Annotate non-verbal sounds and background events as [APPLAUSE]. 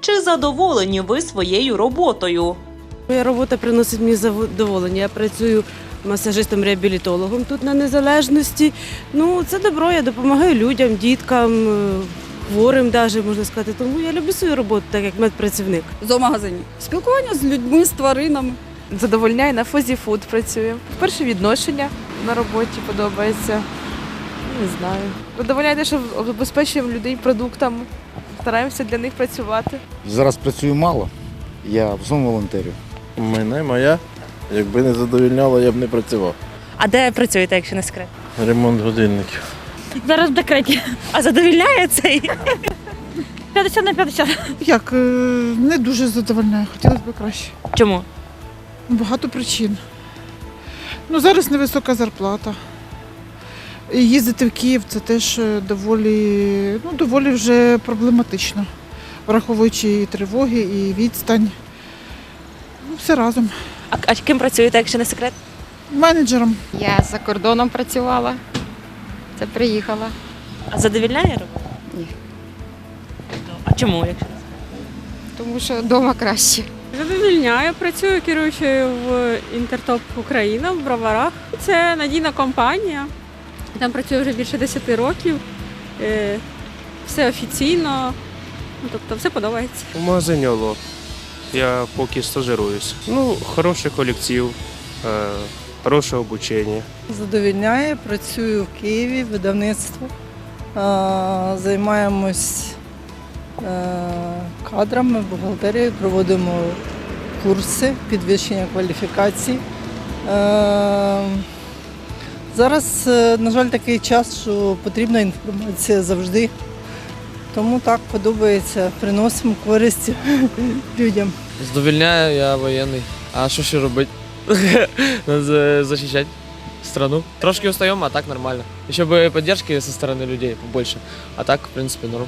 Чи задоволені ви своєю роботою? Моя робота приносить мені задоволення. Я працюю масажистом-реабілітологом тут на незалежності. Ну, це добро, я допомагаю людям, діткам, е, хворим, навіть, можна сказати. Тому я люблю свою роботу, так як медпрацівник. В зоомагазині. Спілкування з людьми, з тваринами. задовольняє на фозі-фуд працюю. Перше відношення на роботі подобається. Не знаю. Задовольняє те, що обезпечуємо людей продуктами. Стараємося для них працювати. Зараз працюю мало, я в основному волонтерю. Мене моя. Якби не задовільняло, я б не працював. А де працюєте, якщо не секрет? Ремонт годинників. Зараз в декреті. А задовільняє цей? 50 на 50. Як е, не дуже задовольняє, хотілося б краще. Чому? Багато причин. Ну, зараз невисока зарплата. І їздити в Київ це теж е, доволі, ну, доволі вже проблематично, враховуючи і тривоги, і відстань. Ну, все разом. А, а ким працюєте, якщо не секрет? Менеджером. Я за кордоном працювала. Це приїхала. А задовільняє робота? Ні. А чому, якщо не секрет? Тому що вдома краще. Задовільняю, працюю керуючою в Інтертоп Україна в Броварах. Це надійна компанія. Там працюю вже більше 10 років. Е, Все офіційно. Ну, тобто все подобається. У магазині Оло. Я поки стажируюсь. Ну, хороший колектив, е, хороше обучення. Задовільняє, працюю в Києві, видавництво. Займаємось е, кадрами, бухгалтерією, проводимо курси підвищення кваліфікацій. Зараз, е, на жаль, такий час, що потрібна інформація завжди. Тому так подобається, приносимо користь [LAUGHS] людям. Здовільняю, я воєнний. А що ще робити? [LAUGHS] Захищати страну. Трошки устаємо, а так нормально. Еще бы поддержки зі сторони людей побольше. А так, в принципі, норм.